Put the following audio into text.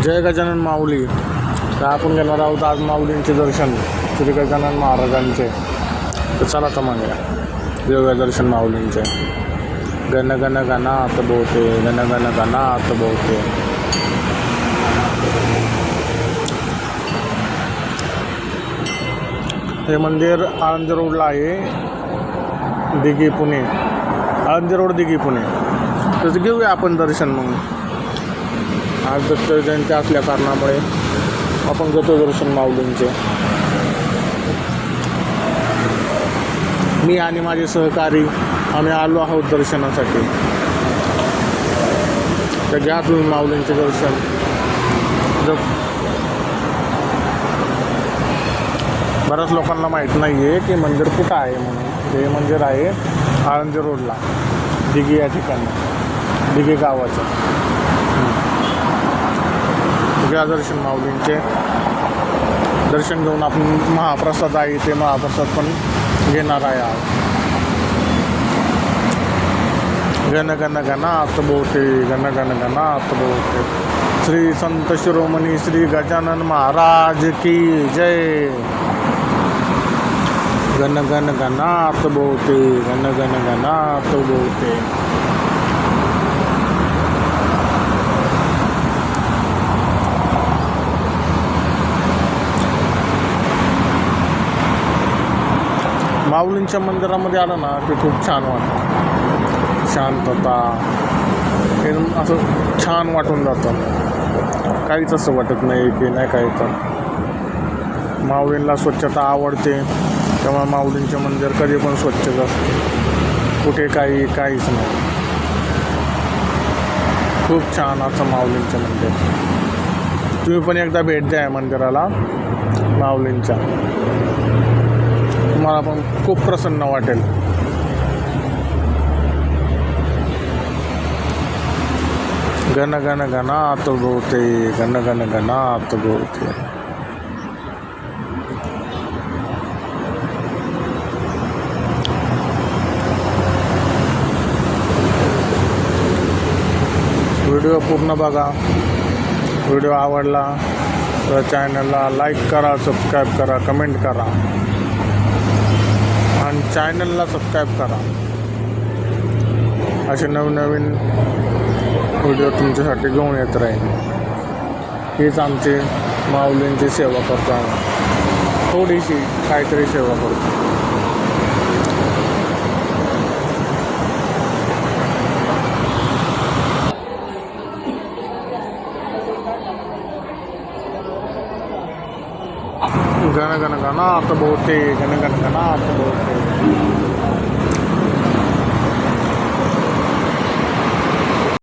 जय गजानन माऊली. तर आपण घेणार आहोत आज माऊलींचे दर्शन. श्री गजानन महाराजांचे. तर चला तर मग वेगवेगळ्या दर्शन माऊलींचे. गण गण गणात बोलते गण गण गणात बोलते हे मंदिर आळंदी रोडला आहे. दिघी पुणे. आळंदी रोड दिघी पुणे. तर घेऊया आपण दर्शन मग. आज दत्त जयंती असल्या कारणामुळे आपण घेतो दर्शन माऊलींचे. मी आणि माझे सहकारी आम्ही आलो आहोत दर्शनासाठी. तर घ्या तुम्ही माऊलींचे दर्शन. बऱ्याच लोकांना माहीत नाही आहे की मंदिर कुठं आहे म्हणून. हे मंदिर आहे आळंदी रोडला दिघी या ठिकाणी दिघी गावाचं. घ्या दर्शन माऊलींचे दर्शन घेऊन आपण महाप्रसाद आहे ते महाप्रसाद पण घेणार आहे आज. गण गण गणात बोलते गण गण गणात बोलते श्री संत शिरोमणी श्री गजानन महाराज की जय. गण गण गणात बोलते गण गण गणात बोलते माऊलींच्या मंदिरामध्ये आलं ना ते खूप छान वाटतं. शांतता. हे असं छान वाटून जातं. काहीच असं वाटत नाही की नाही काही तर. माऊलींना स्वच्छता आवडते तेव्हा माऊलींचे मंदिर कधी पण स्वच्छच असते. कुठे काही काहीच नाही. खूप छान असं माऊलींचं मंदिर. तुम्ही पण एकदा भेट द्या या मंदिराला माऊलींच्या. तुम्हाला पण खूप प्रसन्न वाटेल. घन घन घनात भोवते घन घन घनात भोवते. व्हिडिओ पूर्ण बघा. व्हिडिओ आवडला तर चॅनलला लाईक करा सबस्क्राईब करा कमेंट करा. चॅनलला सबस्क्राईब करा. असे नवनवीन व्हिडिओ तुमच्यासाठी घेऊन येत राहील हीच आमची माऊलींची सेवा करतो आम्ही. थोडीशी काहीतरी सेवा करतो. गण गण गणात बहुते गण गण गणात Thank you.